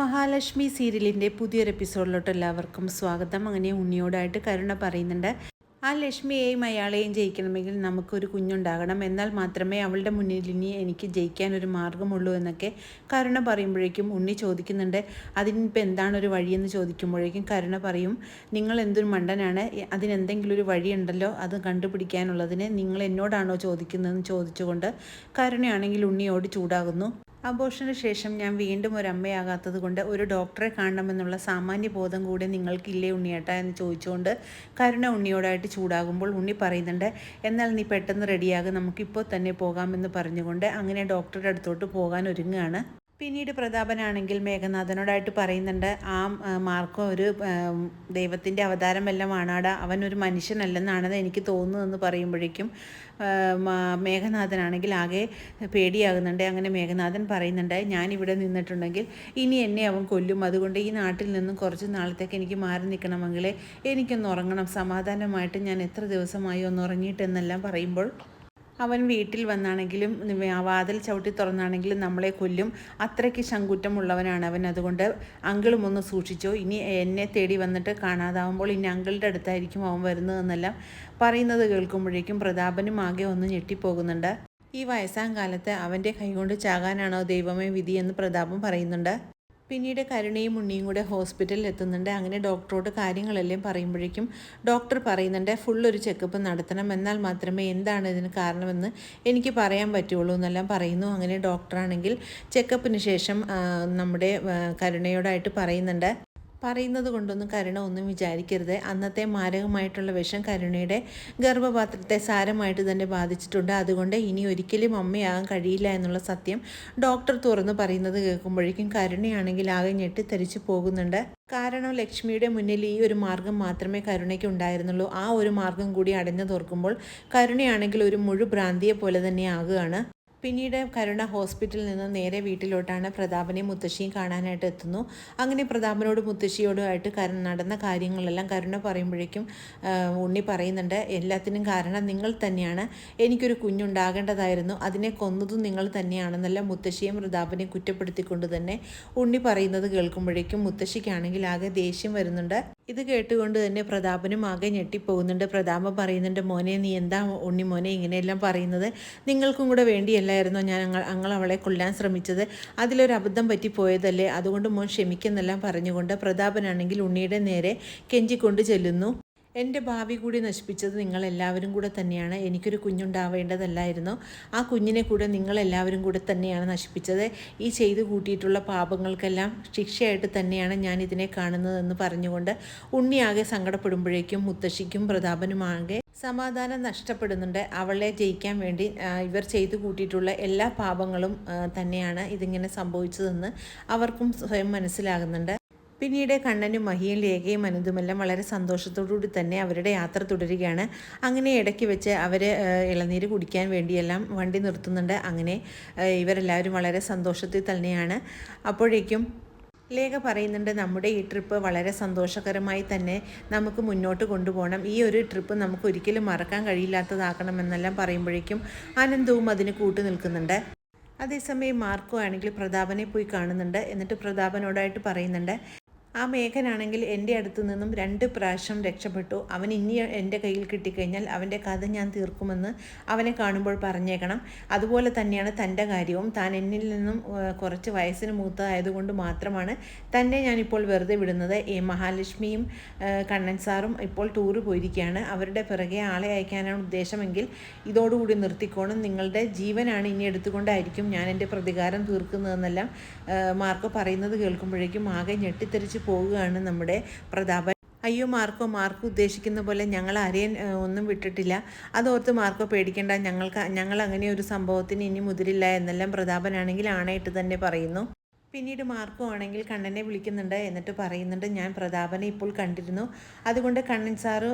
മഹാലക്ഷ്മി സീരിയലിന്റെ പുതിയൊരു എപ്പിസോഡിലോട്ട് എല്ലാവർക്കും സ്വാഗതം. അങ്ങനെ ഉണ്ണിയോടായിട്ട് കരുണ പറയുന്നുണ്ട്. ആ ലക്ഷ്മിയെയും അയാളെയും ജയിക്കണമെങ്കിൽ നമുക്കൊരു കുഞ്ഞുണ്ടാകണം. എന്നാൽ മാത്രമേ അവളുടെ മുന്നിൽ ഇനി എനിക്ക് ജയിക്കാൻ ഒരു മാർഗമുള്ളൂ എന്നൊക്കെ കരുണ പറയുമ്പോഴേക്കും ഉണ്ണി ചോദിക്കുന്നുണ്ട്. അതിനിപ്പോൾ എന്താണ് ഒരു വഴിയെന്ന് ചോദിക്കുമ്പോഴേക്കും കരുണ പറയും നിങ്ങൾ എന്തൊരു മണ്ടനാണ്? അതിനെന്തെങ്കിലും ഒരു വഴിയുണ്ടല്ലോ അത് കണ്ടുപിടിക്കാനുള്ളതിന് നിങ്ങൾ എന്നോടാണോ ചോദിക്കുന്നതെന്ന് ചോദിച്ചുകൊണ്ട് കരുണയാണെങ്കിൽ ഉണ്ണിയോട് ചൂടാകുന്നു. അബോഷന് ശേഷം ഞാൻ വീണ്ടും ഒരു അമ്മയാകാത്തത് കൊണ്ട് ഒരു ഡോക്ടറെ കാണണമെന്നുള്ള സാമാന്യ ബോധം കൂടി നിങ്ങൾക്കില്ലേ ഉണ്ണിയേട്ട എന്ന് ചോദിച്ചുകൊണ്ട് കരുണ ഉണ്ണിയോടായിട്ട് ചൂടാകുമ്പോൾ ഉണ്ണി പറയുന്നുണ്ട് എന്നാൽ നീ പെട്ടെന്ന് റെഡിയാകും നമുക്കിപ്പോൾ തന്നെ പോകാമെന്ന് പറഞ്ഞുകൊണ്ട് അങ്ങനെ ഡോക്ടറുടെ അടുത്തോട്ട് പോകാൻ ഒരുങ്ങുകയാണ്. പിന്നീട് പ്രതാപനാണെങ്കിൽ മേഘനാഥനോടായിട്ട് പറയുന്നുണ്ട് ആ മാർക്കോ ഒരു ദൈവത്തിന്റെ അവതാരം വല്ലതും ആണാടാ അവൻ ഒരു മനുഷ്യനല്ലെന്നാണ് എനിക്ക് തോന്നുന്നതെന്ന് പറയുമ്പോഴേക്കും മേഘനാഥനാണെങ്കിൽ ആകെ പേടിയാകുന്നുണ്ട്. അങ്ങനെ മേഘനാഥൻ പറയുന്നുണ്ട് ഞാനിവിടെ നിന്നിട്ടുണ്ടെങ്കിൽ ഇനി എന്നെ അവൻ കൊല്ലും. അതുകൊണ്ട് ഈ നാട്ടിൽ നിന്നും കുറച്ച് നാളത്തേക്ക് എനിക്ക് മാറി നിൽക്കണമെങ്കിൽ എനിക്കൊന്ന് ഉറങ്ങണം. സമാധാനമായിട്ട് ഞാൻ എത്ര ദിവസമായി ഒന്ന് ഉറങ്ങിയിട്ടെന്നെല്ലാം പറയുമ്പോൾ അവൻ വീട്ടിൽ വന്നാണെങ്കിലും വാതിൽ ചവിട്ടി തുറന്നാണെങ്കിലും നമ്മളെ കൊല്ലും. അത്രയ്ക്ക് ശങ്കുറ്റമുള്ളവനാണ് അവൻ. അതുകൊണ്ട് അങ്കിളും ഒന്ന് സൂക്ഷിച്ചോ. ഇനി എന്നെ തേടി വന്നിട്ട് കാണാതാവുമ്പോൾ ഇനി അങ്കിളുടെ അടുത്തായിരിക്കും അവൻ വരുന്നതെന്നെല്ലാം പറയുന്നത് കേൾക്കുമ്പോഴേക്കും പ്രതാപനും ആകെ ഒന്ന് ഞെട്ടിപ്പോകുന്നുണ്ട്. ഈ വയസ്സാം കാലത്ത് അവന്റെ കൈകൊണ്ട് ചാകാനാണോ ദൈവമേ വിധി എന്ന് പ്രതാപം പറയുന്നുണ്ട്. പിന്നീട് കരുണയും ഉണ്ണിയും കൂടെ ഹോസ്പിറ്റലിൽ എത്തുന്നുണ്ട്. അങ്ങനെ ഡോക്ടറോട് കാര്യങ്ങളെല്ലാം പറയുമ്പോഴേക്കും ഡോക്ടർ പറയുന്നുണ്ട് ഫുൾ ഒരു ചെക്കപ്പ് നടത്തണം. എന്നാൽ മാത്രമേ എന്താണ് ഇതിന് കാരണമെന്ന് എനിക്ക് പറയാൻ പറ്റുള്ളൂ എന്നെല്ലാം പറയുന്നു. അങ്ങനെ ഡോക്ടറാണെങ്കിൽ ചെക്കപ്പിന് ശേഷം നമ്മുടെ കരുണയോടായിട്ട് പറയുന്നുണ്ട്. പറയുന്നത് കൊണ്ടൊന്നും കരുണ ഒന്നും വിചാരിക്കരുത്. അന്നത്തെ മാരകമായിട്ടുള്ള വിഷം കരുണയുടെ ഗർഭപാത്രത്തെ സാരമായിട്ട് തന്നെ ബാധിച്ചിട്ടുണ്ട്. അതുകൊണ്ട് ഇനി ഒരിക്കലും അമ്മയാകാൻ കഴിയില്ല എന്നുള്ള സത്യം ഡോക്ടർ തുറന്നു പറയുന്നത് കേൾക്കുമ്പോഴേക്കും കരുണയാണെങ്കിൽ ആകെ ഞെട്ടിത്തെറിച്ച് പോകുന്നുണ്ട്. കാരണം ലക്ഷ്മിയുടെ മുന്നിൽ ഈ ഒരു മാർഗം മാത്രമേ കരുണയ്ക്ക് ഉണ്ടായിരുന്നുള്ളൂ. ആ ഒരു മാർഗം കൂടി അടഞ്ഞു തുറക്കുമ്പോൾ കരുണയാണെങ്കിൽ ഒരു മുഴുഭ്രാന്തിയെ പോലെ തന്നെ ആകുകയാണ്. പിന്നീട് കരുണ ഹോസ്പിറ്റലിൽ നിന്ന് നേരെ വീട്ടിലോട്ടാണ് പ്രതാപനെയും മുത്തശ്ശിയും കാണാനായിട്ട് എത്തുന്നു. അങ്ങനെ പ്രതാപനോട് മുത്തശ്ശിയോടുമായിട്ട് കരു നടന്ന കാര്യങ്ങളെല്ലാം കരുണ പറയുമ്പോഴേക്കും ഉണ്ണി പറയുന്നുണ്ട് എല്ലാത്തിനും കാരണം നിങ്ങൾ തന്നെയാണ്. എനിക്കൊരു കുഞ്ഞുണ്ടാകേണ്ടതായിരുന്നു. അതിനെ കൊന്നതും നിങ്ങൾ തന്നെയാണെന്നല്ല മുത്തശ്ശിയും പ്രതാപനെയും കുറ്റപ്പെടുത്തിക്കൊണ്ട് തന്നെ ഉണ്ണി പറയുന്നത് കേൾക്കുമ്പോഴേക്കും മുത്തശ്ശിക്കാണെങ്കിൽ ആകെ ദേഷ്യം വരുന്നുണ്ട്. ഇത് കേട്ടുകൊണ്ട് തന്നെ പ്രതാപനും ആകെ ഞെട്ടിപ്പോകുന്നുണ്ട്. പ്രതാപം പറയുന്നുണ്ട് മോനെ നീ എന്താ ഉണ്ണി മോനെ ഇങ്ങനെയെല്ലാം പറയുന്നത്? നിങ്ങൾക്കും കൂടെ വേണ്ടിയല്ലായിരുന്നോ ഞാൻ അങ്ങൾ അവളെ കൊല്ലാൻ ശ്രമിച്ചത്? അതിലൊരു അബദ്ധം പറ്റിപ്പോയതല്ലേ? അതുകൊണ്ട് മോൻ ക്ഷമിക്കുന്നെല്ലാം പറഞ്ഞുകൊണ്ട് പ്രതാപനാണെങ്കിൽ ഉണ്ണിയുടെ നേരെ കെഞ്ചിക്കൊണ്ട് ചെല്ലുന്നു. എന്റെ ഭാവി കൂടി നശിപ്പിച്ചത് നിങ്ങളെല്ലാവരും കൂടെ തന്നെയാണ്. എനിക്കൊരു കുഞ്ഞുണ്ടാവേണ്ടതല്ലായിരുന്നു. ആ കുഞ്ഞിനെ കൂടെ നിങ്ങളെല്ലാവരും കൂടെ തന്നെയാണ് നശിപ്പിച്ചത്. ഈ ചെയ്തു കൂട്ടിയിട്ടുള്ള പാപങ്ങൾക്കെല്ലാം ശിക്ഷയായിട്ട് തന്നെയാണ് ഞാൻ ഇതിനെ കാണുന്നതെന്ന് പറഞ്ഞുകൊണ്ട് ഉണ്ണിയാകെ സങ്കടപ്പെടുമ്പോഴേക്കും മുത്തശ്ശിക്കും പ്രതാപനുമാകെ സമാധാനം നഷ്ടപ്പെടുന്നുണ്ട്. അവളെ ജയിക്കാൻ വേണ്ടി ഇവർ ചെയ്തു കൂട്ടിയിട്ടുള്ള എല്ലാ പാപങ്ങളും തന്നെയാണ് ഇതിങ്ങനെ സംഭവിച്ചതെന്ന് അവർക്കും സ്വയം മനസ്സിലാകുന്നുണ്ട്. പിന്നീട് കണ്ണനും മഹിയും ലേഖയും അനന്തുമെല്ലാം വളരെ സന്തോഷത്തോടുകൂടി തന്നെ അവരുടെ യാത്ര തുടരുകയാണ്. അങ്ങനെ ഇടയ്ക്ക് വെച്ച് അവർ ഇളനീര് കുടിക്കാൻ വേണ്ടിയെല്ലാം വണ്ടി നിർത്തുന്നുണ്ട്. അങ്ങനെ ഇവരെല്ലാവരും വളരെ സന്തോഷത്തിൽ തന്നെയാണ്. അപ്പോഴേക്കും ലേഖ പറയുന്നുണ്ട് നമ്മുടെ ഈ ട്രിപ്പ് വളരെ സന്തോഷകരമായി തന്നെ നമുക്ക് മുന്നോട്ട് കൊണ്ടുപോകണം. ഈ ഒരു ട്രിപ്പ് നമുക്ക് ഒരിക്കലും മറക്കാൻ കഴിയില്ലാത്തതാക്കണമെന്നെല്ലാം പറയുമ്പോഴേക്കും ആനന്ദവും അതിന് കൂട്ടു നിൽക്കുന്നുണ്ട്. അതേസമയം മാർക്കോ ആണെങ്കിൽ പ്രതാപനെ പോയി കാണുന്നുണ്ട്. എന്നിട്ട് പ്രതാപനോടായിട്ട് പറയുന്നുണ്ട് ആ മേഘനാണെങ്കിൽ എന്റെ അടുത്ത് നിന്നും രണ്ട് പ്രാവശ്യം രക്ഷപ്പെട്ടു. അവൻ ഇനി എന്റെ കയ്യിൽ കിട്ടിക്കഴിഞ്ഞാൽ അവന്റെ കഥ ഞാൻ തീർക്കുമെന്ന് അവനെ കാണുമ്പോൾ പറഞ്ഞേക്കണം. അതുപോലെ തന്നെയാണ് തന്റെ കാര്യവും. താൻ എന്നിൽ നിന്നും കുറച്ച് വയസ്സിന് മൂത്തതായതുകൊണ്ട് മാത്രമാണ് തന്നെ ഞാനിപ്പോൾ വെറുതെ വിടുന്നത്. ഈ മഹാലക്ഷ്മിയും കണ്ണൻ സാറും ഇപ്പോൾ ടൂറ് പോയിരിക്കുകയാണ്. അവരുടെ പിറകെ ആളെ അയക്കാനാണ് ഉദ്ദേശമെങ്കിൽ ഇതോടുകൂടി നിർത്തിക്കോണം. നിങ്ങളുടെ ജീവനാണ് ഇനി എടുത്തുകൊണ്ടായിരിക്കും ഞാൻ എന്റെ പ്രതികാരം തീർക്കുന്നതെന്നെല്ലാം മാർക്ക് പറയുന്നത് കേൾക്കുമ്പോഴേക്കും ആകെ ഞെട്ടിത്തെറിച്ച് പോവുകയാണ് നമ്മുടെ പ്രതാപൻ. അയ്യോ മാർക്കോ മാർക്കോ ഉദ്ദേശിക്കുന്ന പോലെ ഞങ്ങൾ ആരെയും ഒന്നും വിട്ടിട്ടില്ല. അതോർത്ത് മാർക്കോ പേടിക്കേണ്ട ഞങ്ങൾക്ക് ഞങ്ങൾ അങ്ങനെ ഒരു സംഭവത്തിന് ഇനി മുതിരില്ല എന്നെല്ലാം പ്രതാപനാണെങ്കിൽ ആണായിട്ട് തന്നെ പറയുന്നു. പിന്നീട് മാർക്കോ ആണെങ്കിൽ കണ്ണനെ വിളിക്കുന്നുണ്ട് എന്നിട്ട് പറയുന്നുണ്ട് ഞാൻ പ്രതാപനെ ഇപ്പോൾ കണ്ടിരുന്നു. അതുകൊണ്ട് കണ്ണൻ സാറ്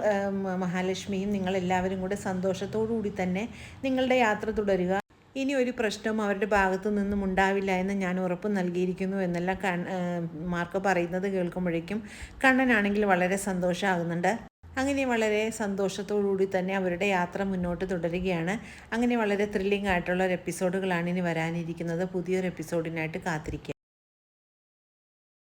മഹാലക്ഷ്മിയും നിങ്ങളെല്ലാവരും കൂടെ സന്തോഷത്തോടു കൂടി തന്നെ നിങ്ങളുടെ യാത്ര തുടരുക. ഇനി ഒരു പ്രശ്നവും അവരുടെ ഭാഗത്തു നിന്നും ഉണ്ടാവില്ല എന്ന് ഞാൻ ഉറപ്പ് നൽകിയിരിക്കുന്നു എന്നെല്ലാം കൺ മാർക്ക് പറയുന്നത് കേൾക്കുമ്പോഴേക്കും കണ്ണനാണെങ്കിൽ വളരെ സന്തോഷമാകുന്നുണ്ട് അങ്ങനെ വളരെ സന്തോഷത്തോടുകൂടി തന്നെ അവരുടെ യാത്ര മുന്നോട്ട് തുടരുകയാണ്. അങ്ങനെ വളരെ ത്രില്ലിംഗ് ആയിട്ടുള്ള ഒരു എപ്പിസോഡുകളാണ് ഇനി വരാനിരിക്കുന്നത്. പുതിയൊരു എപ്പിസോഡിനായിട്ട് കാത്തിരിക്കുക